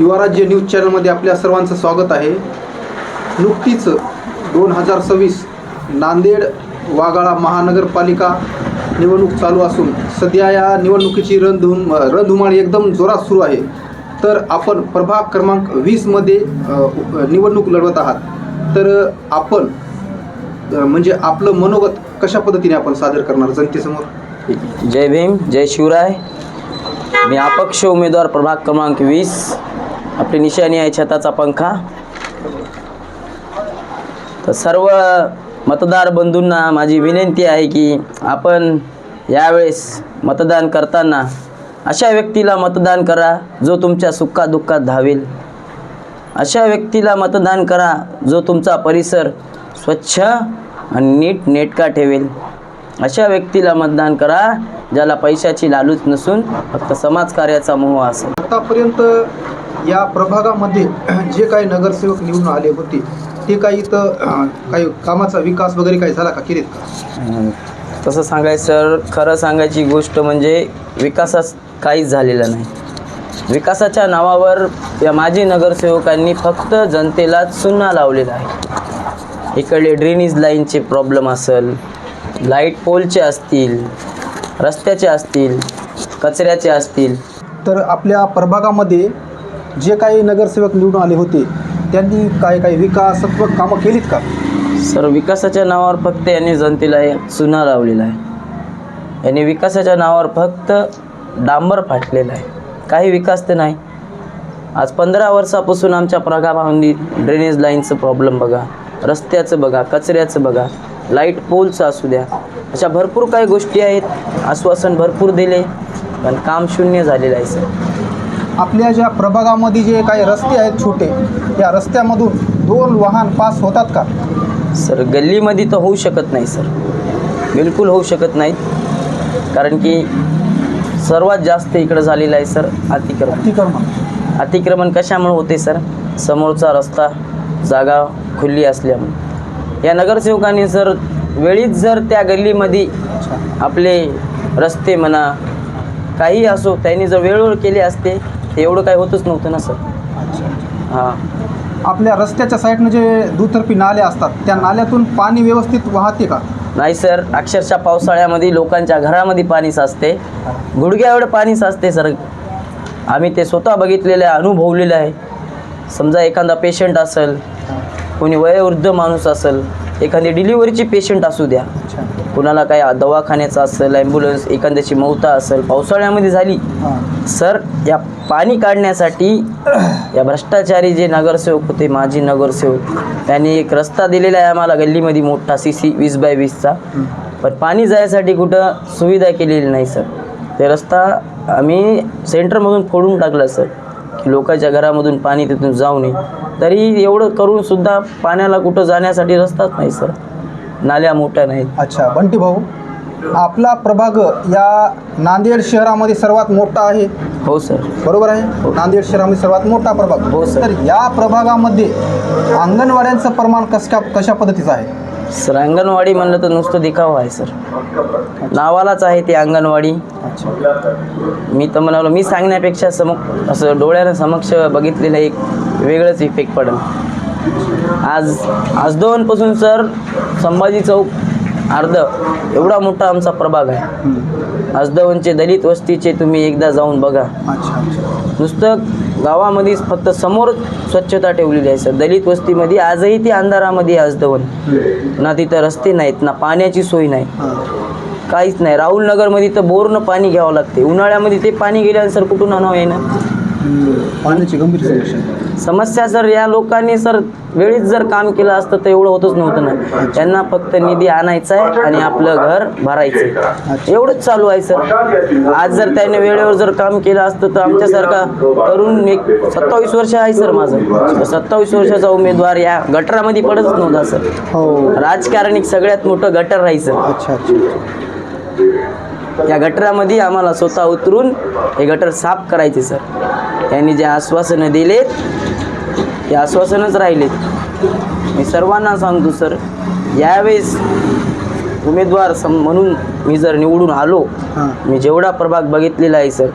युवाराज्य news चॅनलमध्ये आपल्या सर्वांचं स्वागत आहे. नुकतीच दोन हजार सव्वीस नांदेड वाघाळा महानगरपालिका निवडणूक चालू असून सध्या या निवडणुकीची रणधुम रणधुमाळी एकदम जोरात सुरू आहे. तर आपण प्रभाग क्रमांक वीसमध्ये निवडणूक लढवत आहात. तर आपण म्हणजे आपलं मनोगत कशा पद्धतीने आपण सादर करणार जनतेसमोर? जय भीम जय शिवराय. मी अपक्ष उमेदवार प्रभाग क्रमांक वीस. आपली निशाणी आहे छताचा पंखा. तर सर्व मतदार बंधूंना माझी विनंती आहे की आपण यावेळेस मतदान करताना अशा व्यक्तीला मतदान करा जो तुमच्या सुखादुःखात धावेल. अशा व्यक्तीला मतदान करा जो तुमचा परिसर स्वच्छ आणि नीट नेटका ठेवेल. अशा व्यक्तीला मतदान करा ज्याला पैशाची लालूच नसून फक्त समाजकार्याचा मोह असेल. आतापर्यंत या प्रभागामध्ये जे काही नगरसेवक निवडून आले होते ते काही इथं काही कामाचा विकास वगैरे काही झाला का? केलेत का? तसं सांगायचं सर खरं सांगायची गोष्ट म्हणजे विकासास काहीच झालेला नाही. विकासाच्या नावावर या माजी नगरसेवकांनी फक्त जनतेला चुना लावलेला आहे. इकडले ड्रेनेज लाईनचे प्रॉब्लेम असेल लाइट पोलचे असतील रस्त्याचे असतील कचऱ्याचे असतील. तर आपल्या प्रभागामध्ये जे काही नगरसेवक निवडून आले होते त्यांनी काही काही विकासात्मक कामं केलीत का? सर विकासाच्या नावावर फक्त यांनी जनतेला एक चुना लावलेला आहे. यांनी विकासाच्या नावावर फक्त डांबर फाटलेला आहे. काही विकास तर नाही. आज पंधरा वर्षापासून आमच्या प्रभागामध्ये ड्रेनेज लाईनचं प्रॉब्लेम बघा. रस्त्याचं बघा कचऱ्याचं बघा. लाइट पोलचं असू द्या. अशा भरपूर काही गोष्टी आहेत. आश्वासन भरपूर दिले. पण काम शून्य झालेलं आहे सर. आपल्या ज्या प्रभागामध्ये जे काही रस्ते आहेत छोटे त्या रस्त्यामधून दोन वाहन पास होतात का? सर गल्लीमध्ये तर होऊ शकत नाही सर. बिलकुल होऊ शकत नाहीत. कारण की सर्वात जास्त इकडं झालेलं आहे सर अतिक्रमण. अतिक्रमण. अतिक्रमण कशामुळे होते सर? समोरचा रस्ता जागा खुली असल्यामुळे. या नगरसेवकांनी सर वेळीच जर त्या गल्लीमध्ये आपले रस्ते म्हणा काही असो त्यांनी जर वेळोवेळ केले असते ते एवढं काही होतच नव्हतं ना सर. हां. आपल्या रस्त्याच्या साईडनं जे दुतर्फी नाले असतात त्या नाल्यातून पाणी व्यवस्थित वाहते का? नाही सर. अक्षरशः पावसाळ्यामध्ये लोकांच्या घरामध्ये पाणी साचते. गुडघ्या एवढं पाणी साचते सर. आम्ही ते स्वतः बघितलेलं आहे अनुभवलेलं आहे. समजा एखादा पेशंट असेल कोणी वयोवृद्ध माणूस असेल एखादी डिलिव्हरीची पेशंट असू द्या. कुणाला काय दवाखान्याचं असेल ॲम्ब्युलन्स एखाद्याची मौता असेल पावसाळ्यामध्ये झाली. सर या पाणी काढण्यासाठी या भ्रष्टाचारी जे नगरसेवक होते माजी नगरसेवक त्यांनी एक रस्ता दिलेला आहे आम्हाला गल्लीमध्ये मोठा सी सी वीस बाय वीसचा पण पाणी जायसाठी कुठं सुविधा केलेली नाही सर. ते रस्ता आम्ही सेंटरमधून फोडून टाकला सर की लोकांच्या घरामधून पाणी तिथून जाऊ नये. तरी एवढं करून सुद्धा पाण्याला कुठं जाण्यासाठी रस्ताच नाही सर. नाल्या मोठ्या नाहीत. अच्छा बंटी भाऊ आपला प्रभाग या नांदेड शहरामध्ये सर्वात मोठा आहे. हो सर. बरोबर आहे? नांदेड शहरामध्ये सर्वात मोठा प्रभाग. हो, सर. तर या प्रभागामध्ये अंगणवाड्यांचं प्रमाण कशा कशा पद्धतीचं आहे? सर अंगणवाडी म्हणलं तर नुसतं दिखावा आहे सर. नावालाच आहे ती अंगणवाडी. मी तर म्हणालो मी सांगण्यापेक्षा समक असं डोळ्यानं समक्ष बघितलेलं एक वेगळंच इफेक्ट पडेल. आज आज दोनपासून सर संभाजी चौक अर्ध. एवढा मोठा आमचा प्रभाग आहे. हम्म. आजदवनचे दलित वस्तीचे तुम्ही एकदा जाऊन बघा. नुसतं गावामध्येच फक्त समोर स्वच्छता ठेवलेली आहे सर. दलित वस्तीमध्ये आजही ती अंधारामध्ये आहे आजदवन ना तिथं रस्ते नाहीत ना पाण्याची सोय नाही. काहीच नाही. राहुल नगरमध्ये तर बोरनं पाणी घ्यावं लागते. उन्हाळ्यामध्ये ते पाणी गेल्यानंतर कुठून आणावं येणं. पाण्याची गंभीर समस्या. समस्या सर या लोकांनी सर वेळीच जर काम केलं असतं तर एवढं होतच नव्हतं ना. त्यांना फक्त निधी आणायचा आहे आणि आपलं घर भरायचं एवढंच चालू आहे सर. आज जर त्याने वेळेवर जर काम केलं असतं तर आमच्यासारखा तरुण एक सत्तावीस वर्ष आहे सर माझं. सत्तावीस वर्षाचा उमेदवार या गटरामध्ये पडतच नव्हता सर. हो. राजकारणिक सगळ्यात मोठं गटर राहायचं अच्छा अच्छा. या गटरामध्ये आम्हाला स्वतः उतरून हे गटर साफ करायचे सर. त्यांनी जे आश्वासनं दिलेत ते आश्वासनच राहिलेत. मी सर्वांना सांगतो सर यावेळेस उमेदवार सम म्हणून मी जर निवडून आलो मी जेवढा प्रभाग बघितलेला आहे सर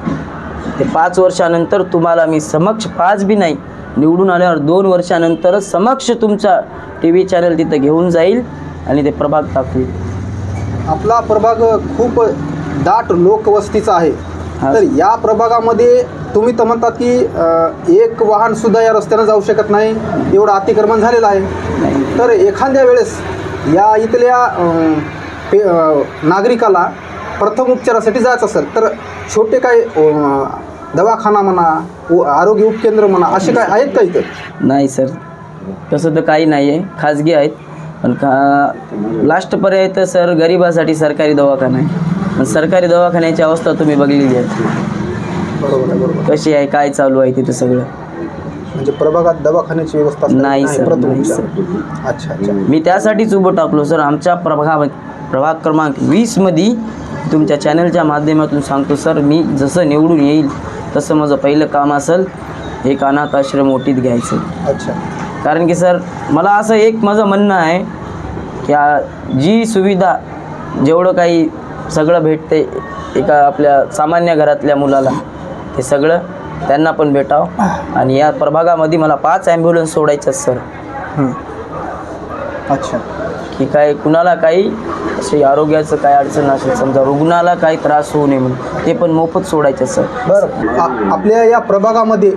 ते पाच वर्षानंतर तुम्हाला मी समक्ष पाच बी नाही निवडून आल्यावर दोन वर्षानंतरच समक्ष तुमचा टी व्ही चॅनल तिथं घेऊन जाईल आणि ते प्रभाग दाखवेल आपला प्रभाग खूप दाट लोकवस्तीचा आहे. हा. तर या प्रभागामध्ये तुम्ही तर म्हणतात की अ, एक वाहन सुद्धा या रस्त्यानं जाऊ शकत नाही. एवढं अतिक्रमण झालेलं आहे. तर एखाद्या वेळेस या इथल्या अ, पे- अ, नागरिकाला प्रथम उपचारासाठी जायचं असेल तर छोटे काय अ, दवाखाना म्हणा उ- आरोग्य उपकेंद्र म्हणा असे काय आहेत का इथं? नाही सर. तसं तर काही नाही आहे खाजगी आहेत. पण का लास्ट पर्याय तर सर गरिबासाठी सरकारी दवाखाना आहे. सरकारी दवाखान्याची अवस्था तुम्ही बघलेली आहे. बरोबर आहे बरोबर कशी आहे काय चालू आहे तिथं सगळं? म्हणजे प्रभागात दवाखान्याची व्यवस्था असते? नाही सर, नाही. अच्छा अच्छा. मी त्यासाठीच उभं टाकलो सर. आमच्या प्रभाग प्रभाग क्रमांक वीसमध्ये तुमच्या चॅनलच्या माध्यमातून सांगतो सर मी जसं निवडून येईल तसं माझं पहिलं काम असेल एक अनाथ आश्रम ओटीत घ्यायचं. अच्छा. कारण की सर मला असं एक माझं म्हणणं आहे की आ- जी सुविधा जेवढं काही सगळं भेटते एका आपल्या सामान्य घरातल्या मुलाला. ते सगळं त्यांना पण भेटावं. आणि या प्रभागामध्ये मला पाच ॲम्ब्युलन्स सोडायच्यात सर. अच्छा. की काय कुणाला काही असे आरोग्याचं काय अडचण असेल समजा रुग्णाला काही त्रास होऊ नये म्हणून ते पण मोफत सोडायचे सर बरं. आपल्या या प्रभागामध्ये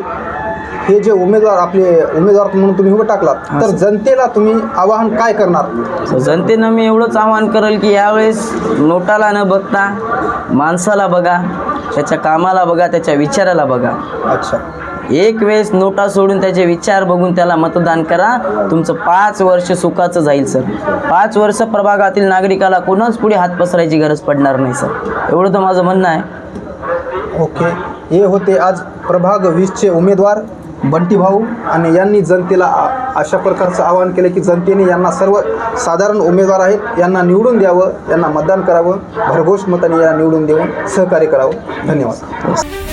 हे जे उमेदवार आपले उमेदवार म्हणून तुम्ही उभं टाकलात तर जनतेला तुम्ही आवाहन काय करणार? जनतेनं मी एवढंच आवाहन करेल की यावेळेस नोटाला न बघता माणसाला बघा त्याच्या कामाला बघा त्याच्या विचाराला बघा. अच्छा. एक वेळेस नोटा सोडून त्याचे विचार बघून त्याला मतदान करा तुमचं पाच वर्ष सुखाचं जाईल सर. पाच वर्ष प्रभागातील नागरिकाला कोणाच पुढे हात पसरायची गरज पडणार नाही सर. एवढं तर माझं म्हणणं आहे. ओके. हे होते आज प्रभाग वीसचे उमेदवार. बंटी भाऊ आणि यांनी जनतेला अशा प्रकारचं आवाहन केलं की जनतेने यांना सर्व साधारण उमेदवार आहेत यांना निवडून द्यावं यांना मतदान करावं भरघोष मताने यांना निवडून देऊन सहकार्य करावं. धन्यवाद.